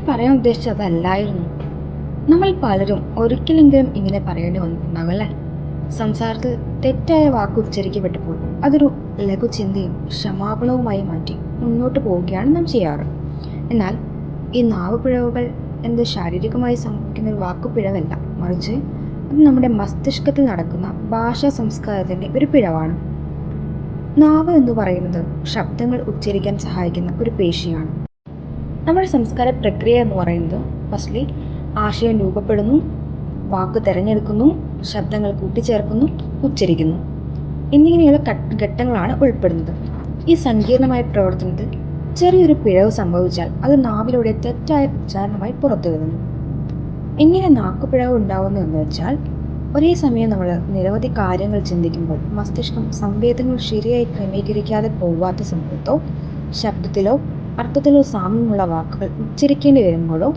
ഞാൻ പറയാൻ ഉദ്ദേശിച്ചത് അതല്ലായിരുന്നു നമ്മൾ പലരും ഒരിക്കലെങ്കിലും ഇങ്ങനെ പറയേണ്ടി വന്നിട്ടുണ്ടാകും അല്ലേ? സംസാരത്തിൽ തെറ്റായ വാക്ക് ഉച്ചരിക്കപ്പെട്ടപ്പോൾ അതൊരു ലഘുചിന്തയും ക്ഷമാപണവുമായി മാറ്റി മുന്നോട്ട് പോവുകയാണ് നാം ചെയ്യാറ്. എന്നാൽ ഈ നാവ് പിഴവുകൾ എന്ത് ശാരീരികമായി സംഭവിക്കുന്ന ഒരു വാക്കുപിഴവല്ല. മറിച്ച് അത് നമ്മുടെ മസ്തിഷ്കത്തിൽ നടക്കുന്ന ഭാഷാ സംസ്കാരത്തിന്റെ ഒരു പിഴവാണ്. നാവ് എന്ന് പറയുന്നത് ശബ്ദങ്ങൾ ഉച്ചരിക്കാൻ സഹായിക്കുന്ന ഒരു പേശിയാണ്. നമ്മുടെ സംസ്കാര പ്രക്രിയ എന്ന് പറയുന്നത് ഫസ്റ്റ്ലി ആശയം രൂപപ്പെടുന്നു വാക്ക് തിരഞ്ഞെടുക്കുന്നു ശബ്ദങ്ങൾ കൂട്ടിച്ചേർക്കുന്നു ഉച്ചരിക്കുന്നു. എന്നിങ്ങനെയുള്ള ഘട്ടങ്ങളാണ് ഉൾപ്പെടുന്നത്. ഈ സങ്കീർണമായ പ്രവർത്തനത്തിൽ ചെറിയൊരു പിഴവ് സംഭവിച്ചാൽ അത് നാവിലൂടെ തെറ്റായ ഉച്ചാരണമായി പുറത്തു വരുന്നു. എങ്ങനെ നാക്കുപിഴവ് ഉണ്ടാവുന്നു എന്ന് വെച്ചാൽ ഒരേ സമയം നമ്മൾ നിരവധി കാര്യങ്ങൾ ചിന്തിക്കുമ്പോൾ മസ്തിഷ്കം സംവേദനങ്ങൾ ശരിയായി ക്രമീകരിക്കാതെ പോവാത്ത സമയത്തോ ശബ്ദത്തിലോ അർത്ഥത്തിലോ സാമ്യമുള്ള വാക്കുകൾ ഉച്ചരിക്കേണ്ടി വരുമ്പോഴോ?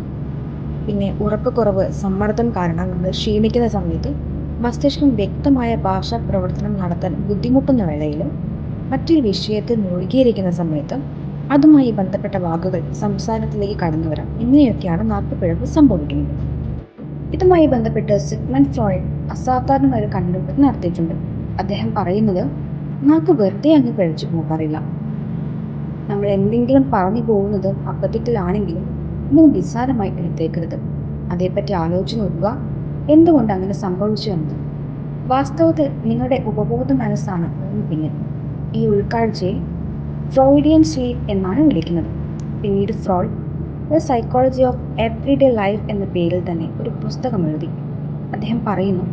പിന്നെ ഉറക്കക്കുറവ് സമ്മർദ്ദം കാരണം നമ്മൾ ക്ഷീണിക്കുന്ന സമയത്ത് മസ്തിഷ്കം വ്യക്തമായ ഭാഷാ പ്രവർത്തനം നടത്താൻ ബുദ്ധിമുട്ടുന്ന വേളയിലും മറ്റൊരു വിഷയത്തിൽ മുഴുകിയിരിക്കുന്ന സമയത്തും അതുമായി ബന്ധപ്പെട്ട വാക്കുകൾ സംസാരത്തിലേക്ക് കടന്നു വരാം. ഇങ്ങനെയൊക്കെയാണ് നാക്കുപിഴവ് സംഭവിക്കുന്നത്. ഇതുമായി ബന്ധപ്പെട്ട് സിഗ്മൻ ഫ്രോയിഡ് അസാധാരണമായ ഒരു കണ്ടുപിടുത്തം നടത്തിയിട്ടുണ്ട്. അദ്ദേഹം പറയുന്നത് നാക്ക് വെറുതെ അങ്ങ് പിഴച്ചു പോകാറില്ല. നമ്മൾ എന്തെങ്കിലും പറഞ്ഞു പോകുന്നത് അബദ്ധത്തിലാണെങ്കിലും നിങ്ങൾ നിസ്സാരമായി എടുത്തേക്കരുത്. അതേപ്പറ്റി ആലോചിച്ച് നോക്കുക. എന്തുകൊണ്ട് അങ്ങനെ സംഭവിച്ചു എന്ന്. വാസ്തവത്തിൽ നിങ്ങളുടെ ഉപബോധ മനസ്സാണ് പിന്നിൽ. ഈ ഉൾക്കാഴ്ചയെ ഫ്രോയിഡിയൻ സ്ലീപ്പ് എന്നാണ് വിളിക്കുന്നത്. പിന്നീട് Freud the psychology of everyday life എന്ന പേരിൽ തന്നെ ഒരു പുസ്തകം എഴുതി. അദ്ദേഹം പറയുന്നു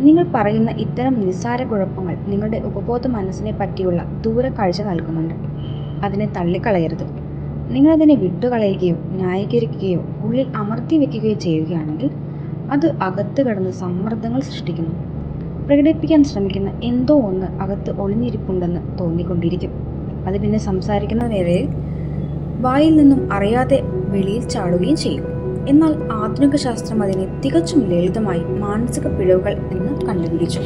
നിങ്ങൾ പറയുന്ന ഇത്തരം നിസ്സാര കുഴപ്പങ്ങൾ നിങ്ങളുടെ ഉപബോധ മനസ്സിനെ പറ്റിയുള്ള ദൂരക്കാഴ്ച നൽകുന്നുണ്ട്. അതിനെ തള്ളിക്കളയരുത്. നിങ്ങളതിനെ വിട്ടുകളയുകയോ ന്യായീകരിക്കുകയോ ഉള്ളിൽ അമർത്തി വയ്ക്കുകയോ ചെയ്യുകയാണെങ്കിൽ അത് അകത്ത് കിടന്ന് സമ്മർദ്ദങ്ങൾ സൃഷ്ടിക്കുന്നു. പ്രകടിപ്പിക്കാൻ ശ്രമിക്കുന്ന എന്തോ ഒന്ന് അകത്ത് ഒളിഞ്ഞിരിപ്പുണ്ടെന്ന് തോന്നിക്കൊണ്ടിരിക്കും. അത് പിന്നെ സംസാരിക്കുന്ന വേളയിൽ വായിൽ നിന്നും അറിയാതെ വെളിയിൽ ചാടുകയും ചെയ്യും. എന്നാൽ ആധുനിക ശാസ്ത്രം അതിനെ തികച്ചും ലളിതമായി മാനസിക പിഴവുകൾ എന്ന് കണ്ടുപിടിച്ചു.